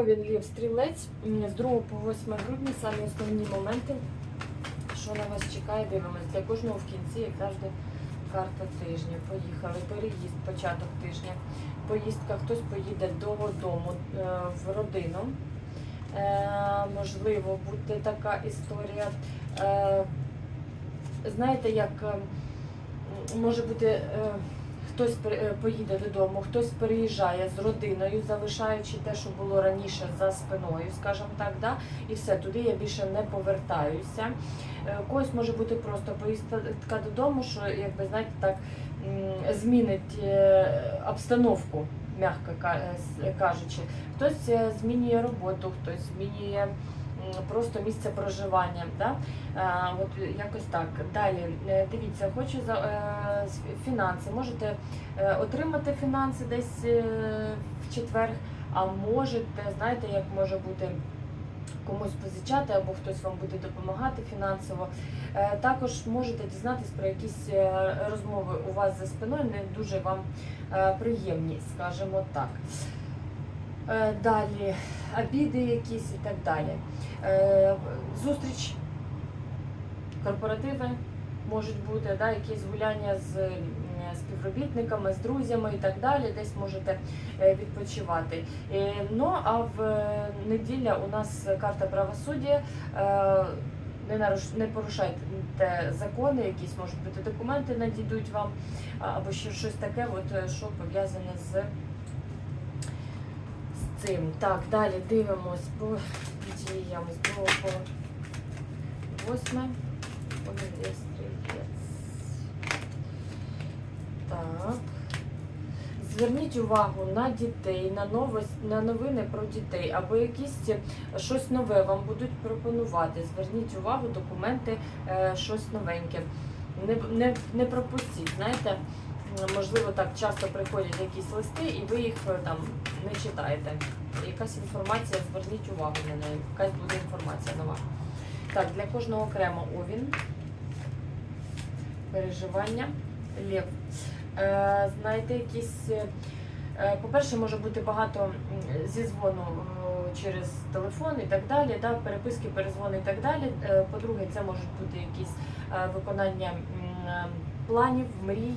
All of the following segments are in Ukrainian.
Овін Лів Стрілець з 2 по 8 грудня самі основні моменти, що на вас чекає, дивимось. Для кожного в кінці, як завжди, карта тижня. Поїхали. Переїзд, початок тижня. Поїздка, хтось поїде додому е, в родину. Е, можливо, буде така історія. Е, знаєте, як може бути. Хтось е, поїде додому, хтось переїжджає з родиною, залишаючи те, що було раніше за спиною, скажімо так, да? і все, туди я більше не повертаюся. Е, Когось може бути просто поїздка додому, що, якби знаєте, так змінить е, обстановку, м'яко кажучи. Хтось змінює роботу, хтось змінює просто місце проживання. Да? От якось так. Далі е, дивіться, хочу за е, фінанси. Можете е, отримати фінанси десь е, в четвер, а можете, знаєте, як може бути. Комусь позичати або хтось вам буде допомагати фінансово. Е, Також можете дізнатись про якісь е, розмови у вас за спиною, не дуже вам е, приємні, скажімо так. Е, Далі обіди якісь і так далі. Е, Зустріч корпоративи можуть бути, да, якісь гуляння з співробітниками, з друзями і так далі, десь можете е, відпочивати. Ну а в неділя у нас карта правосуддя. Не, порушайте закони, якісь можуть бути документи надійдуть вам, або ще щось таке, от, що пов'язане з цим. Так, далі дивимось по діям з 2 по 8. Ой, стрілець. Так. Зверніть увагу на дітей, на новость, на новини про дітей, або якісь е, щось нове вам будуть пропонувати. Зверніть увагу, документи, е, щось новеньке. Не, не, не пропустіть, знаєте, можливо, так часто приходять якісь листи, і ви їх е, там не читаєте. Якась інформація, зверніть увагу на неї, якась буде інформація нова. Так, для кожного окремо овін. Переживання. Лев. Е, знаєте, якісь. е, е, По-перше, може бути багато м, зізвону е, через телефон і так далі, да, переписки, перезвони і так далі. По-друге, це можуть бути якісь виконання планів, мрій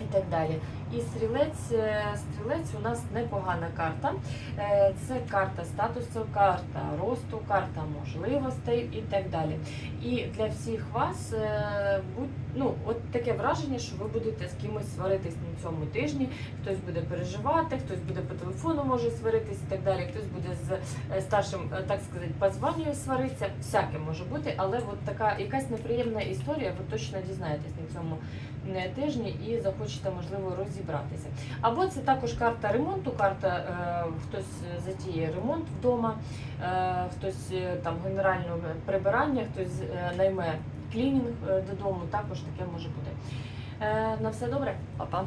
і так далі. І стрілець, е, стрілець у нас непогана карта. Е, Це карта статусу, карта росту, карта можливостей і так далі. І для всіх вас е, ну, от таке враження, що ви будете з кимось сваритись на цьому тижні. Хтось буде переживати, хтось буде по телефону може сваритись і так далі. Хтось буде з старшим, так сказати, по званню сваритися. Всяке може бути, але от така якась неприємна історія, ви точно дізнаєтесь на цьому тижні і захочете можливо розібратися. Або це також карта ремонту, карта е, хтось затіє ремонт вдома, е, хтось е, там генеральне прибирання, хтось е, найме клінінг е, додому. Також таке може бути. Е, на все добре, Па-па.